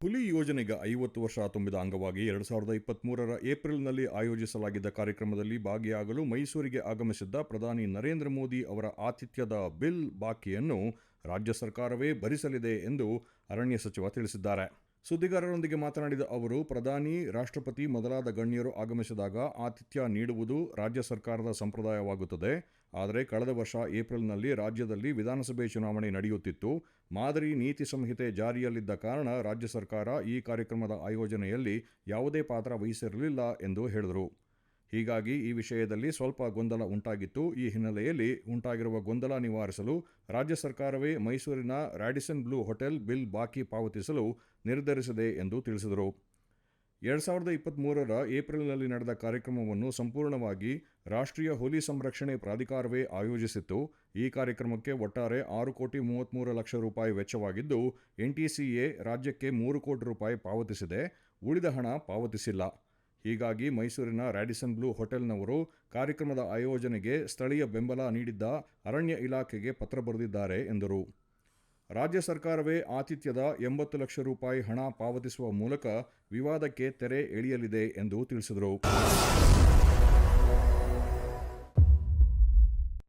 ಹುಲಿ ಯೋಜನೆಗೆ ಐವತ್ತು ವರ್ಷ ತುಂಬಿದ ಅಂಗವಾಗಿ ಎರಡು ಸಾವಿರದ ಇಪ್ಪತ್ತ್ಮೂರರ ಏಪ್ರಿಲ್ನಲ್ಲಿ ಆಯೋಜಿಸಲಾಗಿದ್ದ ಕಾರ್ಯಕ್ರಮದಲ್ಲಿ ಭಾಗಿಯಾಗಲು ಮೈಸೂರಿಗೆ ಆಗಮಿಸಿದ್ದ ಪ್ರಧಾನಿ ನರೇಂದ್ರ ಮೋದಿ ಅವರ ಆತಿಥ್ಯದ ಬಿಲ್ ಬಾಕಿಯನ್ನು ರಾಜ್ಯ ಸರ್ಕಾರವೇ ಭರಿಸಲಿದೆ ಎಂದು ಅರಣ್ಯ ಸಚಿವ ತಿಳಿಸಿದ್ದಾರೆ. ಸುದ್ದಿಗಾರರೊಂದಿಗೆ ಮಾತನಾಡಿದ ಅವರು, ಪ್ರಧಾನಿ, ರಾಷ್ಟ್ರಪತಿ ಮೊದಲಾದ ಗಣ್ಯರು ಆಗಮಿಸಿದಾಗ ಆತಿಥ್ಯ ನೀಡುವುದು ರಾಜ್ಯ ಸರ್ಕಾರದ ಸಂಪ್ರದಾಯವಾಗುತ್ತದೆ. ಆದರೆ ಕಳೆದ ವರ್ಷ ಏಪ್ರಿಲ್ನಲ್ಲಿ ರಾಜ್ಯದಲ್ಲಿ ವಿಧಾನಸಭೆ ಚುನಾವಣೆ ನಡೆಯುತ್ತಿತ್ತು. ಮಾದರಿ ನೀತಿ ಸಂಹಿತೆ ಜಾರಿಯಲ್ಲಿದ್ದ ಕಾರಣ ರಾಜ್ಯ ಸರ್ಕಾರ ಈ ಕಾರ್ಯಕ್ರಮದ ಆಯೋಜನೆಯಲ್ಲಿ ಯಾವುದೇ ಪಾತ್ರ ವಹಿಸಿರಲಿಲ್ಲ ಎಂದು ಹೇಳಿದರು. ಹೀಗಾಗಿ ಈ ವಿಷಯದಲ್ಲಿ ಸ್ವಲ್ಪ ಗೊಂದಲ ಉಂಟಾಗಿತ್ತು. ಈ ಹಿನ್ನೆಲೆಯಲ್ಲಿ ಉಂಟಾಗಿರುವ ಗೊಂದಲ ನಿವಾರಿಸಲು ರಾಜ್ಯ ಸರ್ಕಾರವೇ ಮೈಸೂರಿನ ರ್ಯಾಡಿಸನ್ ಬ್ಲೂ ಹೋಟೆಲ್ ಬಿಲ್ ಬಾಕಿ ಪಾವತಿಸಲು ನಿರ್ಧರಿಸಿದೆ ಎಂದು ತಿಳಿಸಿದರು. ಎರಡು ಸಾವಿರದ ಇಪ್ಪತ್ತ್ಮೂರರ ಏಪ್ರಿಲ್ನಲ್ಲಿ ನಡೆದ ಕಾರ್ಯಕ್ರಮವನ್ನು ಸಂಪೂರ್ಣವಾಗಿ ರಾಷ್ಟ್ರೀಯ ಹುಲಿ ಸಂರಕ್ಷಣೆ ಪ್ರಾಧಿಕಾರವೇ ಆಯೋಜಿಸಿತ್ತು. ಈ ಕಾರ್ಯಕ್ರಮಕ್ಕೆ ಒಟ್ಟಾರೆ ಆರು ಕೋಟಿ ಮೂವತ್ತ್ಮೂರು ಲಕ್ಷ ರೂಪಾಯಿ ವೆಚ್ಚವಾಗಿದ್ದು ಎನ್ಟಿಸಿಎ ರಾಜ್ಯಕ್ಕೆ ಮೂರು ಕೋಟಿ ರೂಪಾಯಿ ಪಾವತಿಸಿದೆ. ಉಳಿದ ಹಣ ಪಾವತಿಸಿಲ್ಲ. ಹೀಗಾಗಿ ಮೈಸೂರಿನ ರ್ಯಾಡಿಸನ್ ಬ್ಲೂ ಹೋಟೆಲ್ನವರು ಕಾರ್ಯಕ್ರಮದ ಆಯೋಜನೆಗೆ ಸ್ಥಳೀಯ ಬೆಂಬಲ ನೀಡಿದ್ದ ಅರಣ್ಯ ಇಲಾಖೆಗೆ ಪತ್ರ ಬರೆದಿದ್ದಾರೆ ಎಂದರು. ರಾಜ್ಯ ಸರ್ಕಾರವೇ ಆತಿಥ್ಯದ ಎಂಬತ್ತು ಲಕ್ಷ ರೂಪಾಯಿ ಹಣ ಪಾವತಿಸುವ ಮೂಲಕ ವಿವಾದಕ್ಕೆ ತೆರೆ ಎಳೆಯಲಿದೆ ಎಂದು ತಿಳಿಸಿದರು.